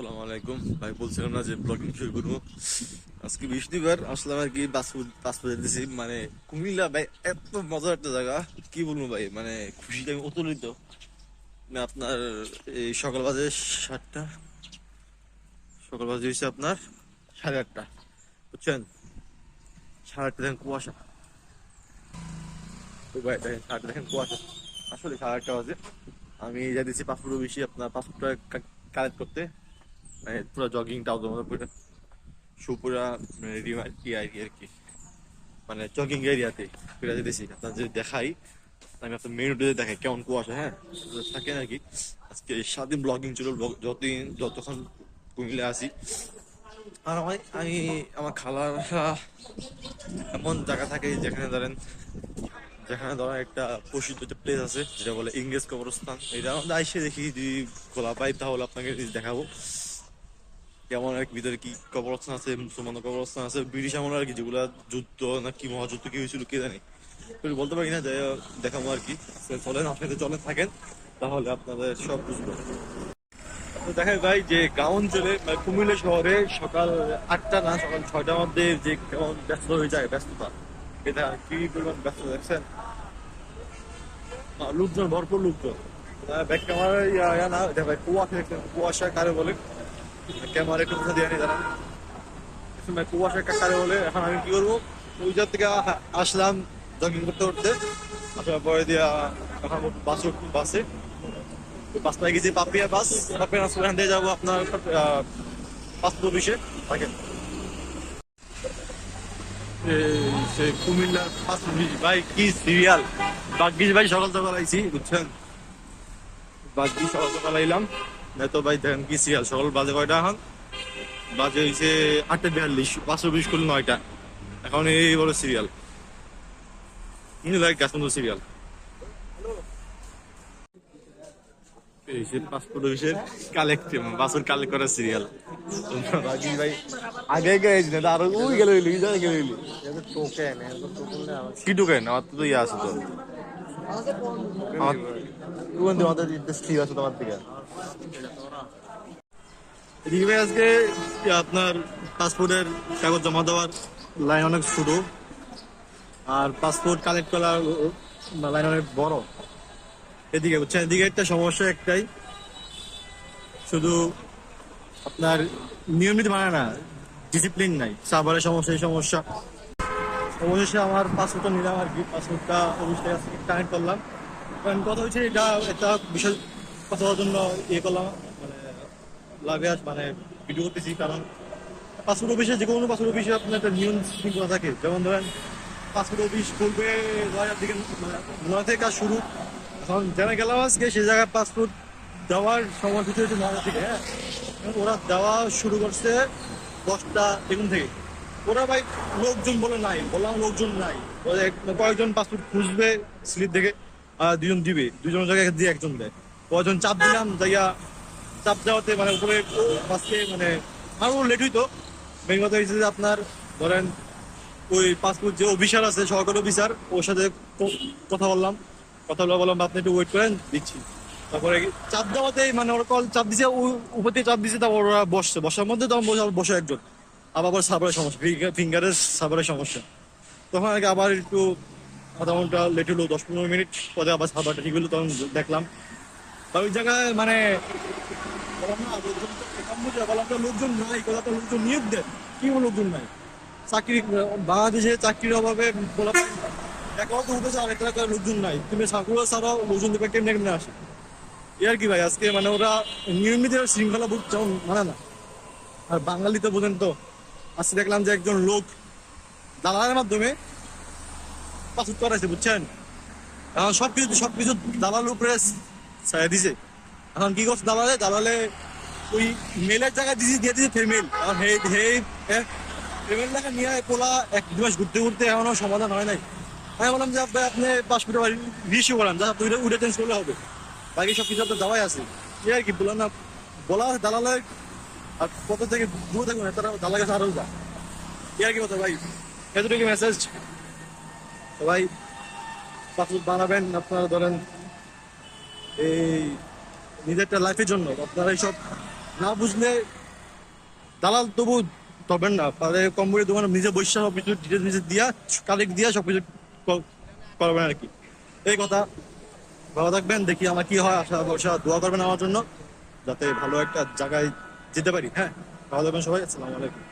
আসসালামু আলাইকুম। ভাই, বলছিলাম না যে ব্লগিং শুরু করব। আজকে বৃহস্পতিবার, আসলাম আর কি পাসপোর্ট দিয়েছি মানে কুমিল্লা, ভাই, এত মজার একটা জায়গা। কি বলব ভাই মানে খুশিতে আমি অতুলিত। মানে আপনার, এই সকাল বাজে সাতটা। সকাল বাজে হয়েছে আপনার সাড়ে আটটা। বুঝছেন? সাড়ে আটটা দেখেন কুয়াশা। ভাই, দেখেন, সাড়ে দেখেন কুয়াশা। আসলে সাড়ে আটটা বাজে। আমি যা দিচ্ছি পাসপোর্ট বেশি আপনার পাসপোর্টটা কালেক্ট করতে। পুরো জগিং টাউজার মতো পুরো শু পুরা কি আর কি। মানে জগিং এরিয়াতে ফিরে যেতেছি আপনার যদি দেখাই আমি আপনার মেন রোডে দেখাই কেমন কুয়াশা হ্যাঁ? থাকে আর কি। আজকে সারাদিন ব্লগিং ছিল যতদিন, যতক্ষণ কুমিল্লে আসি আর আমি আমি, আমার খালার এমন জায়গা থাকে যেখানে ধরেন যেখানে ধরেন একটা প্রসিদ্ধ একটা প্লেস আছে, যেটা বলে ইংরেজ কবরস্থান। এটা আমাদের আইসে দেখি, যদি খোলা পাই, তাহলে আপনাকে দেখাবো। কেমন আর ভিতরে কি কবরস্থান আছে, মুসলমান কবরস্থান আছে, ব্রিটিশ আমল আর কি, যেগুলা যুদ্ধ না কি মহাযুদ্ধ কি হয়েছিল কে জানি। বলতে পারি না দেখাবো আর কি। চলেন আপনাদের চলেন থাকেন, তাহলে আপনাদের সব বুঝব। দেখা ভাই, যে গাঁও অঞ্চলে কুমিল্লা শহরে সকাল আটটা না, সকাল ছয়টার মধ্যে যে কেমন ব্যস্ত হয়ে যায়, ব্যস্ততা, এটা কি পরিমাণ ব্যস্ত দেখছেন? লোকজন, ভরপুর লোকজন। ব্যাক ক্যামেরা না, এটা ভাই, কুয়াশা কুয়াশা কারে বলে? ক্যামেরা একটু কোথা দিয়ে নি দাঁড়ান কুয়াশা কা- কারে বলে এখন আমি কি করব? জায়গা থেকে আসলাম জগিং করতে করতে। আসার পরে দিয়া এখন বাস বাসে। বাস পাই গেছি পাপিয়া বাস। পাপিয়া বাস ওখান যাব আপনার পাসপোর্ট অফিসে। থাকেন এই সে কুমিল্লার পাসপোর্ট ভাই, কি সিরিয়াল বাগিস ভাই সকাল সকাল আইছি, বুঝছেন? বাগিস সকাল সকাল আইলাম। না তো ভাই দেখেন কি সিরিয়াল সকাল বাজে কয়টা এখন? বাজে হয়েছে আটটা বিয়াল্লিশ পাঁচশো বিশ করলে নয়টা। এখন এই বড় সিরিয়াল কিন্তু লাইক গাছ সিরিয়াল পাসপোর্ট অফিসের কালেক্ট সিরিয়াল ভাই আগে গেছি না আরও ওই গেল হইলি জানে গেল হইলি। কি ঢুকেন আমার তো ইয়ে আছে তো। এদিকে আজকে আপনার পাসপোর্টের কাগজ জমা দেওয়ার লাইন অনেক ছোট। আর পাসপোর্ট কালেক্ট করার লাইন অনেক বড়। এদিকে, বুঝছেন? এদিকে একটা সমস্যা একটাই। শুধু আপনার নিয়মিত মানে না ডিসিপ্লিন নাই। সার্ভারের সমস্যা, এই সমস্যা। অবশেষে আমার পাসপোর্টটা নিলাম আর কি, পাসপোর্টটা অফিসের কাছ করলাম। কারণ কথা হচ্ছে এটা একটা বিশেষ কথা হওয়ার জন্য ইয়ে করলাম মানে আস মানে ভিডিও করতেছি, কারণ পাসপোর্ট অফিসে যে কোনো পাসপোর্ট অফিসে আপনার একটা নিয়ম শৃঙ্খলা থাকে। যেমন ধরেন, পাসপোর্ট অফিস খুলবে নয়টার দিকে নয় থেকে কাজ শুরু। এখন জানা গেলাম আজকে সেই জায়গায় পাসপোর্ট দেওয়ার সময় কিছু হচ্ছে নয়টা থেকে হ্যাঁ? ওরা দেওয়া শুরু করছে দশটা বেগুন থেকে। ওরা ভাই লোকজন বলে নাই বললাম লোকজন নাই। কয়েকজন পাসপোর্ট খুঁজবে স্লিপ দেখে দুজন দিবে। দুজন জায়গায় দিয়ে একজন দেয়। কয়েকজন চাপ দিলাম, যাইয়া চাপ দেওয়াতে মানে উপরে আজকে মানে আরও লেট হইতো। মেন কথা হয়েছে যে আপনার ধরেন ওই পাসপোর্ট যে অফিসার আছে, সহকারী অফিসার, ওর সাথে কথা বললাম। কথা বলে বললাম, আপনি একটু ওয়েট করেন, দিচ্ছি। তারপরে চাপ দেওয়াতেই মানে ওরা কল চাপ দিছে উপর থেকে চাপ দিছে, তারপর ওরা বসছে। বসার মধ্যে তখন বসে একজন। আবার সার্ভারের সমস্যা। ফিঙ্গারের সাবারের সমস্যা। তখন আগে আবার একটু আধা ঘণ্টা লেট হলো, দশ পনেরো মিনিট পরে আবার সার্ভারটা ঠিক হলো, তখন দেখলাম। তা ওই জায়গায় মানে লোকজন তো তো নাই কোথাও তো লোকজন নিয়োগ দেন কি লোকজন নাই? চাকরি, বাংলাদেশে চাকরির অভাবে বলা এক অর্থ উঠেছে আর একটা লোকজন নাই। তুমি সাকুরা ছাড়াও লোকজন দেবে, কেমনে কেমনে আসে? এই আর কি ভাই, আজকে মানে ওরা নিয়মিত শৃঙ্খলা বুক মানে না। আর বাঙালি তো বোঝেন তো আজকে দেখলাম যে একজন লোক দালালের মাধ্যমে পাসপোর্ট করাইছে বুঝছেন? এখন সবকিছু সবকিছু দালাল উপরে দিছে। এখন কি করছে দালালে? দালালে ওই মেলের জায়গায় দিছি, দিয়ে দিছে ফিমেল এখন হে হে ফিমেল টাকা নিয়ে পোলা, এক দু মাস ঘুরতে ঘুরতে এখনও সমাধান হয় নাই। আমি বললাম যে আপনি আপনি পাসপোর্ট রিসিভ করান, যা আপনি উঠে চেঞ্জ করলে হবে। বাকি সব কিছু আপনার দাওয়াই আছে। এই আর কি, বললাম না, বলা আছে দালালে আর কত থেকে দূরে থাকবে না, তারা দালাল কাছে আরও যা। আর কি কথা ভাই? এতটুকু মেসেজ ভাই, পাসপোর্ট বানাবেন, আপনারা ধরেন এই নিজেরটা লাইফের জন্য, আপনারা এইসব না বুঝলে দালাল তবু তবেন না। তাহলে কোম্পানির দোকানে নিজে বৈশা সব কিছু ডিটেলস নিজে দিয়া কালেক্ট দিয়া সব কিছু করবেন আর কি। এই কথা। ভালো থাকবেন, দেখি আমার কি হয়, আশা ভরসা, দোয়া করবেন আমার জন্য, যাতে ভালো একটা জায়গায় যেতে পারি হ্যাঁ। ভালো থাকবেন সবাই আসসালামু আলাইকুম।